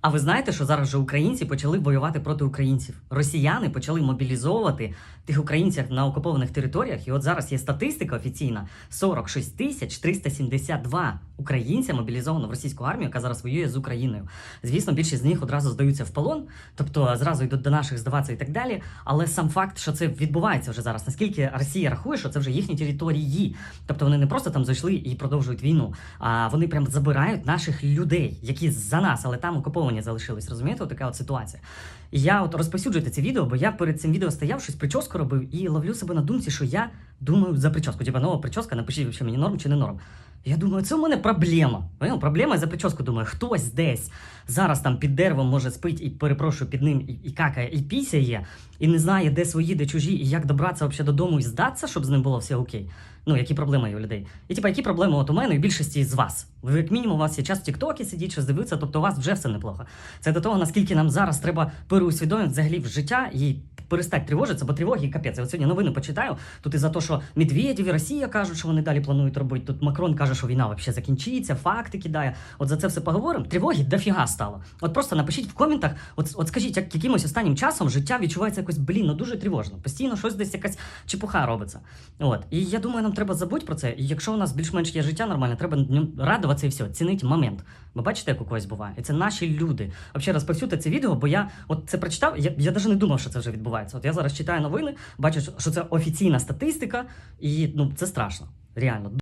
А ви знаєте, що зараз вже українці почали воювати проти українців? Росіяни почали мобілізовувати тих українців на окупованих територіях. І от зараз є статистика офіційна: 46 тисяч 372 українця мобілізовано в російську армію, яка зараз воює з Україною. Звісно, більшість з них одразу здаються в полон, тобто зразу йдуть до наших здаватися і так далі. Але сам факт, що це відбувається вже зараз, наскільки Росія рахує, що це вже їхні території. Тобто вони не просто там зайшли і продовжують війну, а вони прям забирають наших людей, які за нас, але там окуповані залишились. Розумієте, от така от ситуація. І я от розповсюджуйте це відео, бо я перед цим відео стояв, щось прическу робив і ловлю себе на думці, що я думаю за прическу. Типа нова прическа, напишіть, що мені норм чи не норм. Я думаю, це у мене проблема. Понял? Проблема за прическу. Думаю, хтось десь зараз там під деревом може спить і перепрошую під ним і, і какає, і пісяє, і не знає, де свої, де чужі, і як добратися взагалі додому і здатися, щоб з ним було все окей. Ну, які проблеми є у людей. І типа, які проблеми от у мене і більшості з вас. Ви як мінімум у вас є час в Тіктокі сидіть, щось дивитися, тобто у вас вже все неплохо. Це до того, наскільки нам зараз треба переусвідомити взагалі в життя і перестати тривожитися, бо тривоги капець. Я от сьогодні новини почитаю. Тут і за те, що Медведєв і Росія кажуть, що вони далі планують робити. Тут Макрон каже, що війна взагалі закінчиться, факти кидає. От за це все поговоримо. Тривоги дофіга стало. От просто напишіть в коментах, от, от скажіть, як якимось останнім часом життя відчувається якось, блін, ну дуже тривожно. Постійно щось десь якась чепуха робиться. От. І я думаю, нам треба забути про це. І якщо у нас більш-менш є життя нормальне, треба радуватися і все, цінити момент. Бо бачите, як у когось буває. І це наші люди. Взагалі розповсюдьте це відео, бо я от це прочитав. Я, я навіть не думав, що це вже відбувається. От я зараз читаю новини, бачу, що це офіційна статистика, і ну це страшно. Реально.